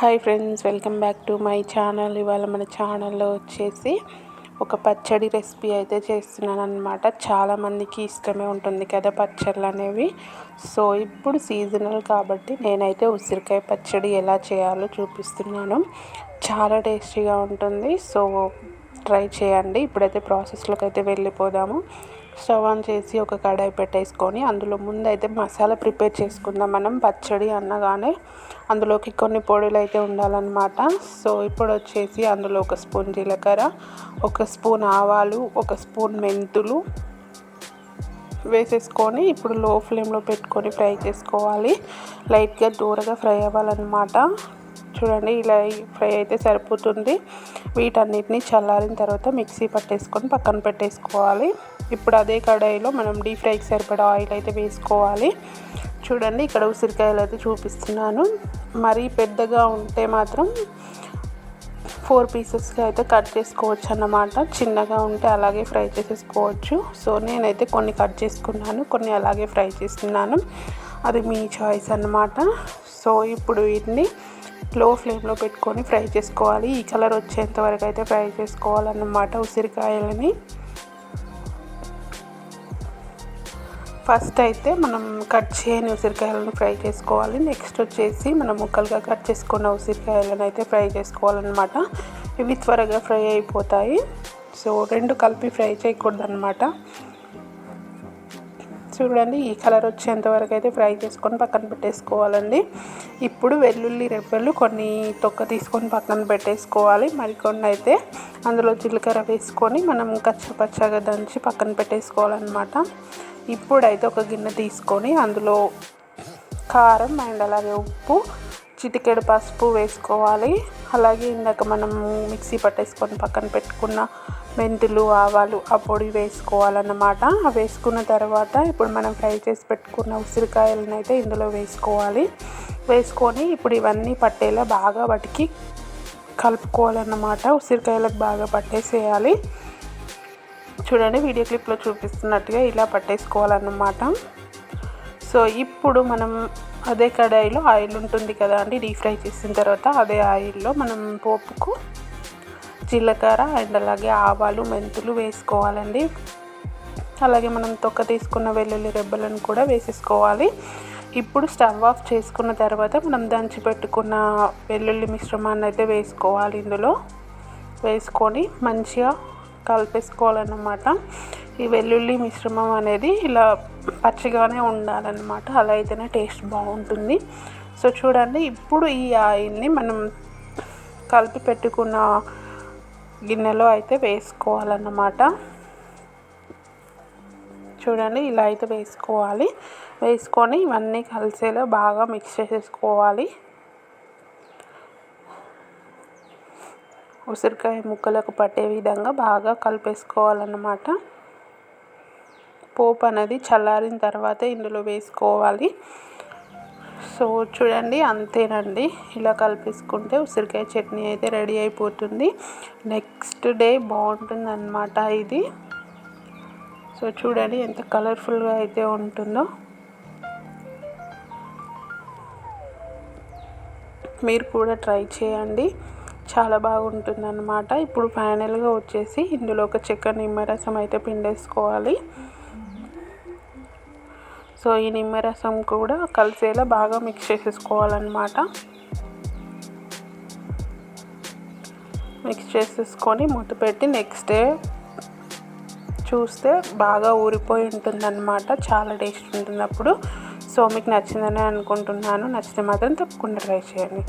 Hi friends welcome back to my channel. ఇవాళ మన ఛానల్లో వచ్చేసి ఒక పచ్చడి రెసిపీ అయితే చేస్తున్నాను అనమాట చాలామందికి ఇష్టమే ఉంటుంది కదా పచ్చళ్ళు అనేవి. సో ఇప్పుడు సీజనల్ కాబట్టి నేనైతే ఉసిరికాయ పచ్చడి ఎలా చేయాలో చూపిస్తున్నాను. చాలా టేస్టీగా ఉంటుంది. సో ట్రై చేయండి. ఇప్పుడైతే ప్రాసెస్లోకి అయితే వెళ్ళిపోదాము. స్టవ్ ఆన్ చేసి ఒక కడాయి పెట్టేసుకొని అందులో ముందైతే మసాలా ప్రిపేర్ చేసుకుందాం. మనం పచ్చడి అన్నగానే అందులోకి కొన్ని పొడులు అయితే ఉండాలన్నమాట. సో ఇప్పుడు వచ్చేసి అందులో ఒక స్పూన్ జీలకర్ర ఒక స్పూన్ ఆవాలు ఒక స్పూన్ మెంతులు వేసేసుకొని ఇప్పుడు లో ఫ్లేమ్లో పెట్టుకొని ఫ్రై చేసుకోవాలి. లైట్గా దూరగా ఫ్రై అవ్వాలన్నమాట. చూడండి ఇలా ఫ్రై అయితే సరిపోతుంది. వీటన్నిటిని చల్లారిన తర్వాత మిక్సీ పట్టేసుకొని పక్కన పెట్టేసుకోవాలి. ఇప్పుడు అదే కడాయిలో మనం డీప్ ఫ్రైకి సరిపడా ఆయిల్ అయితే వేసుకోవాలి. చూడండి ఇక్కడ ఉసిరికాయలు అయితే చూపిస్తున్నాను. మరీ పెద్దగా ఉంటే మాత్రం ఫోర్ పీసెస్గా అయితే కట్ చేసుకోవచ్చు అన్నమాట చిన్నగా ఉంటే అలాగే ఫ్రై చేసేసుకోవచ్చు. సో నేనైతే కొన్ని కట్ చేసుకున్నాను కొన్ని అలాగే ఫ్రై చేస్తున్నాను. అది మీ చాయిస్ అన్నమాట. సో ఇప్పుడు వీటిని లో ఫ్లేమ్లో పెట్టుకొని ఫ్రై చేసుకోవాలి. ఈ కలర్ వచ్చేంత వరకు అయితే ఫ్రై చేసుకోవాలన్నమాట ఉసిరికాయలని. ఫస్ట్ అయితే మనం కట్ చేయని ఉసిరికాయలను ఫ్రై చేసుకోవాలి. నెక్స్ట్ వచ్చేసి మనం ముక్కలుగా కట్ చేసుకున్న ఉసిరికాయలను అయితే ఫ్రై చేసుకోవాలన్నమాట. ఇవి త్వరగా ఫ్రై అయిపోతాయి. సో రెండు కలిపి ఫ్రై చేయకూడదు అనమాట చూడండి ఈ కలర్ వచ్చేంత వరకు అయితే ఫ్రై చేసుకొని పక్కన పెట్టేసుకోవాలండి. ఇప్పుడు వెల్లుల్లి రెబ్బలు కొన్ని తొక్క తీసుకొని పక్కన పెట్టేసుకోవాలి. మరికొన్ని అయితే అందులో జీలకర్ర వేసుకొని మనం కచ్చపచ్చగా దంచి పక్కన పెట్టేసుకోవాలన్నమాట. ఇప్పుడైతే ఒక గిన్నె తీసుకొని అందులో కారం అండ్ అలాగే ఉప్పు చిటికెడు పసుపు వేసుకోవాలి. అలాగే ఇందాక మనం మిక్సీ పట్టేసుకొని పక్కన పెట్టుకున్న మెంతులు ఆవాలు ఆ పొడి వేసుకోవాలన్నమాట. వేసుకున్న తర్వాత ఇప్పుడు మనం ఫ్రై చేసి పెట్టుకున్న ఉసిరికాయలను అయితే ఇందులో వేసుకోవాలి. వేసుకొని ఇప్పుడు ఇవన్నీ పట్టేలా బాగా వాటికి కలుపుకోవాలన్నమాట. ఉసిరికాయలకు బాగా పట్టేసేయాలి. చూడండి వీడియో క్లిప్లో చూపిస్తున్నట్టుగా ఇలా పట్టేసుకోవాలన్నమాట. సో ఇప్పుడు మనం అదే కడాయిలో ఆయిల్ ఉంటుంది కదా అండి డీప్ ఫ్రై చేసిన తర్వాత అదే ఆయిల్లో మనం పోపుకు జీలకర్ర అండ్ అలాగే ఆవాలు మెంతులు వేసుకోవాలండి. అలాగే మనం తొక్క తీసుకున్న వెల్లుల్లి రెబ్బలను కూడా వేసేసుకోవాలి. ఇప్పుడు స్టవ్ ఆఫ్ చేసుకున్న తర్వాత మనం దంచి పెట్టుకున్న వెల్లుల్లి మిశ్రమాన్ని అయితే వేసుకోవాలి ఇందులో. వేసుకొని మంచిగా కలిపేసుకోవాలన్నమాట. ఈ వెల్లుల్లి మిశ్రమం అనేది ఇలా పచ్చిగానే ఉండాలన్నమాట. అలా అయితేనే టేస్ట్ బాగుంటుంది. సో చూడండి ఇప్పుడు ఈ ఆయిల్ని మనం కలిపి పెట్టుకున్న గిన్నెలో అయితే వేసుకోవాలన్నమాట. చూడండి ఇలా అయితే వేసుకోవాలి. వేసుకొని ఇవన్నీ కలిసేలా బాగా మిక్స్ చేసేసుకోవాలి. ఉసిరికాయ ముక్కలకు పట్టే విధంగా బాగా కలిపేసుకోవాలన్నమాట. పోపు అనేది చల్లారిన తర్వాత ఇందులో వేసుకోవాలి. సో చూడండి అంతేనండి. ఇలా కలిపేసుకుంటే ఉసిరికాయ చట్నీ అయితే రెడీ అయిపోతుంది. నెక్స్ట్ డే బాగుంటుంది ఇది. సో చూడండి ఎంత కలర్ఫుల్గా అయితే ఉంటుందో. మీరు కూడా ట్రై చేయండి. చాలా బాగుంటుంది అనమాట ఇప్పుడు ఫైనల్గా వచ్చేసి ఇందులో ఒక చెక్క నిమ్మరసం అయితే పిండేసుకోవాలి. సో ఈ నిమ్మరసం కూడా కలిసేలా బాగా మిక్స్ చేసేసుకోవాలన్నమాట. మిక్స్ చేసేసుకొని మూత పెట్టి నెక్స్ట్ డే చూస్తే బాగా ఊరిపోయి ఉంటుందన్నమాట. చాలా టేస్ట్ ఉంటుంది అప్పుడు సో మీకు నచ్చిందని అనుకుంటున్నాను. నచ్చితే మాత్రం తప్పకుండా ట్రై చేయండి.